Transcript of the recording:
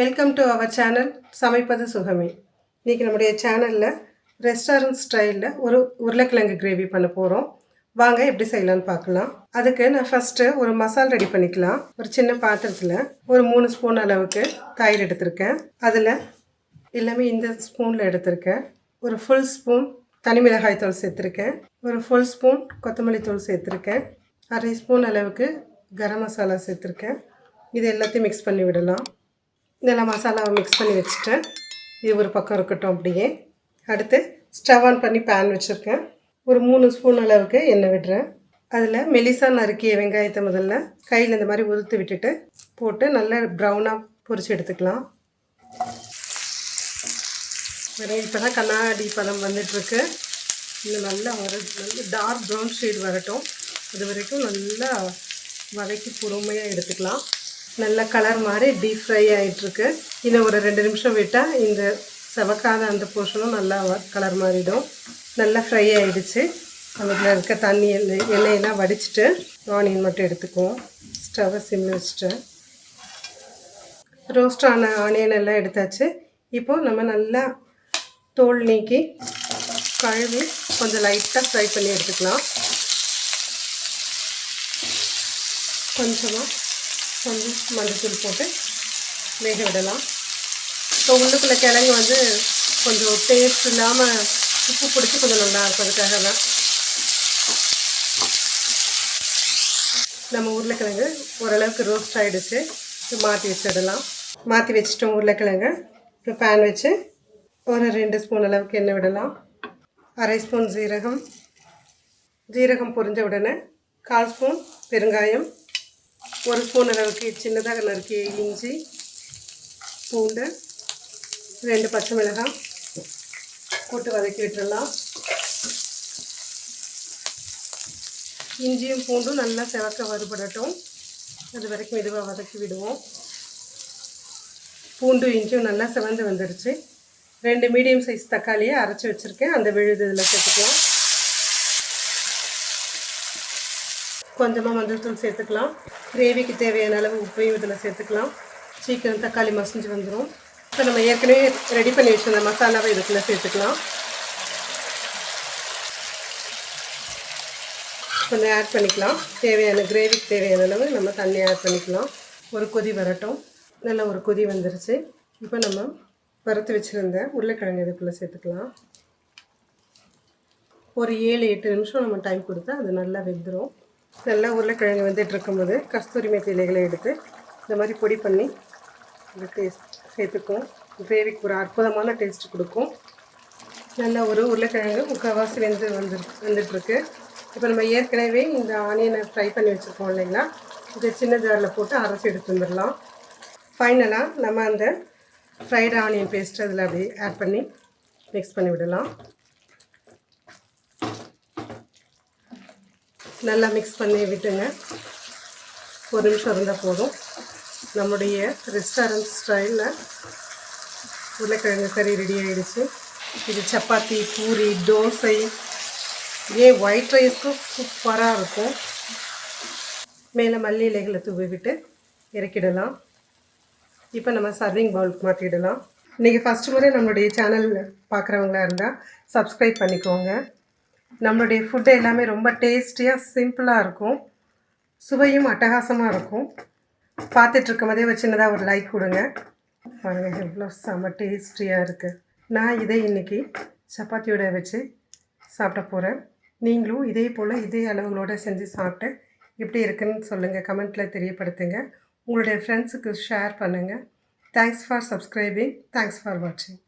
Welcome to our channel சமைப்பது சுகமே. இன்றைக்கி நம்முடைய சேனலில் ரெஸ்டாரண்ட் ஸ்டைலில் ஒரு உருளைக்கிழங்கு கிரேவி பண்ண போகிறோம் வாங்க எப்படி செய்யலாம்னு பார்க்கலாம். அதுக்கு நான் ஃபஸ்ட்டு ஒரு மசால் ரெடி பண்ணிக்கலாம். ஒரு சின்ன பாத்திரத்தில் ஒரு மூணு ஸ்பூன் அளவுக்கு தயிர் எடுத்திருக்கேன். அதில் எல்லாமே இந்த ஸ்பூனில் எடுத்திருக்கேன். ஒரு ஃபுல் ஸ்பூன் தனி மிளகாய் தூள் சேர்த்துருக்கேன். ஒரு ஃபுல் ஸ்பூன் கொத்தமல்லி தூள் சேர்த்துருக்கேன். அரை ஸ்பூன் அளவுக்கு கரம் மசாலா சேர்த்துருக்கேன். இது எல்லாத்தையும் மிக்ஸ் பண்ணி விடலாம். இதெல்லாம் மசாலாவை மிக்ஸ் பண்ணி வச்சுட்டேன். இது ஒரு பக்கம் இருக்கட்டும் அப்படியே. அடுத்து ஸ்டவ் ஆன் பண்ணி பேன் வச்சுருக்கேன். ஒரு மூணு ஸ்பூன் அளவுக்கு எண்ணெய் விடுறேன். அதில் மெலிசா நறுக்கிய வெங்காயத்தை முதல்ல கையில் இந்த மாதிரி உதுத்து விட்டுட்டு போட்டு நல்லா ப்ரௌனாக பொரித்து எடுத்துக்கலாம். இப்போ தான் கண்ணாடி பழம் வந்துட்டுருக்கு. இன்னும் நல்லா வர நல்ல டார்க் ப்ரௌன் ஷேட் வரட்டும். அது வரைக்கும் நல்லா வதக்கி பொறுமையாக எடுத்துக்கலாம். நல்ல கலர் மாதிரி டீப் ஃப்ரை ஆகிட்டுருக்கு இதை ஒரு ரெண்டு நிமிஷம் விட்டால் இந்த செவக்காத அந்த போர்ஷனும் நல்லா கலர் மாறிடும். நல்லா ஃப்ரை ஆகிடுச்சு அதில் இருக்க தண்ணி எண்ணெய் எண்ணெயெல்லாம் வடிச்சிட்டு ஆனியன் மட்டும் எடுத்துக்குவோம். ஸ்டவ்வை சிம்மில் வச்சுட்டு. ரோஸ்ட் ஆன ஆனியன் எல்லாம் எடுத்தாச்சு. இப்போது நம்ம நல்லா தோல் நீக்கி கழுவி கொஞ்சம் லைட்டாக ஃப்ரை பண்ணி எடுத்துக்கலாம். கொஞ்சமாக கொஞ்சம் மஞ்சள் போட்டு வேக விடலாம். இப்போ உள்ளுக்குள்ளே கிழங்கு வந்து கொஞ்சம் டேஸ்ட் இல்லாமல் உப்பு பிடிச்சி கொஞ்சம் நல்லா இருக்கும் அதுக்காக தான் நம்ம உருளைக்கிழங்கு ஓரளவுக்கு ரோஸ்ட் ஆகிடுச்சு மாற்றி வச்சிடலாம். மாற்றி வச்சுட்டோம் உருளைக்கிழங்கு. இப்போ பேன் வச்சு ஒரு ரெண்டு ஸ்பூன் அளவுக்கு எண்ணெய் விடலாம். அரை ஸ்பூன் ஜீரகம் ஜீரகம் பொரிஞ்ச உடனே கால் ஸ்பூன் பெருங்காயம். ஒரு ஸ்பூன் அளவுக்கு சின்னதாக நறுக்கிய இஞ்சி பூண்டு ரெண்டு பச்சை மிளகாய் போட்டு வதக்கி விட்டுடலாம். இஞ்சியும் பூண்டும் நல்லா செவக்க வறுபடட்டும். அது வரைக்கும் மெதுவாக வதக்கி விடுவோம். பூண்டு இஞ்சியும் நல்லா செவந்து வந்துடுச்சு ரெண்டு மீடியம் சைஸ் தக்காளியை அரைச்சி வச்சுருக்கேன். அந்த விழுது இதில் சேர்த்துக்கலாம் கொஞ்சமாக மஞ்சள் தூள் சேர்த்துக்கலாம். கிரேவிக்கு தேவையான அளவு உப்பையும் இதில் சேர்த்துக்கலாம். சீக்கிரம் தக்காளி மசிஞ்சு வந்துடும் இப்போ நம்ம ஏற்கனவே ரெடி பண்ணி வச்சிருந்த மசாலாவை இதுக்குள்ளே சேர்த்துக்கலாம். கொஞ்சம் ஆட் பண்ணிக்கலாம். தேவையான கிரேவிக்கு தேவையான அளவு நம்ம தண்ணி ஆட் பண்ணிக்கலாம். ஒரு கொதி வரட்டும். நல்ல ஒரு கொதி வந்துருச்சு. இப்போ நம்ம வறுத்து வச்சுருந்த உருளைக்கிழங்கு இதுக்குள்ளே சேர்த்துக்கலாம். ஒரு ஏழு எட்டு நிமிஷம் நம்ம டைம் கொடுத்தா அது நல்லா வெந்துடும் நல்லா உருளைக்கிழங்கு வந்துட்டு இருக்கும்போது கஸ்தூரி மேத்தி இலைகளை எடுத்து இந்த மாதிரி பொடி பண்ணி இந்த டேஸ்ட் சேர்த்துக்கும் கிரேவிக்கு ஒரு அற்புதமான டேஸ்ட் கொடுக்கும். நல்லா ஒரு உருளைக்கிழங்கு முக்கால்வாசி வெந்து வந்து வந்துட்டுருக்கு. இப்போ நம்ம ஏற்கனவே இந்த ஆனியனை ஃப்ரை பண்ணி வச்சுருக்கோம் இல்லைங்களா? இதை சின்ன ஜாரில் போட்டு அரைச்சி எடுத்து வந்துடலாம். ஃபைனலாக நம்ம அந்த ஃப்ரைடு ஆனியன் பேஸ்ட் அதில் அப்படி ஆட் பண்ணி மிக்ஸ் பண்ணி விடலாம். நல்லா மிக்ஸ் பண்ணி விட்டுங்க. ஒரு நிமிஷம் இருந்தால் போதும். நம்முடைய ரெஸ்டாரண்ட் ஸ்டைலில் உருளைக்கிழங்கு கறி ரெடி ஆகிடுச்சு இது சப்பாத்தி பூரி தோசை. ஏன் ஒயிட் ரைஸ்க்கும் சூப்பராக இருக்கும். மேலே மல்லி இலைகளை தூவி விட்டு இறக்கிடலாம். இப்போ நம்ம சர்விங் பவுலுக்கு மாற்றிடலாம். இன்றைக்கி ஃபஸ்ட்டு முறை நம்மளுடைய சேனல் பார்க்குறவங்களா இருந்தால் சப்ஸ்கிரைப் பண்ணிக்கோங்க. நம்மளுடைய ஃபுட்டு எல்லாமே ரொம்ப டேஸ்டியாக சிம்பிளாக இருக்கும். சுவையும் அட்டகாசமாக இருக்கும். பார்த்துட்ருக்கும் போதே ஒரு சின்னதாக ஒரு லைக் கொடுங்க. பாருங்கள் எவ்வளோ செம்ம டேஸ்டியாக இருக்குது நான் இதை இன்றைக்கி சப்பாத்தியோட வச்சு சாப்பிட போகிறேன் நீங்களும் இதே போல் இதே அளவுகளோடு செஞ்சு சாப்பிட்டு எப்படி இருக்குன்னு சொல்லுங்கள் கமெண்ட்டில் தெரியப்படுத்துங்க. உங்களுடைய ஃப்ரெண்ட்ஸுக்கு ஷேர் பண்ணுங்கள் thanks for subscribing thanks for வாட்சிங்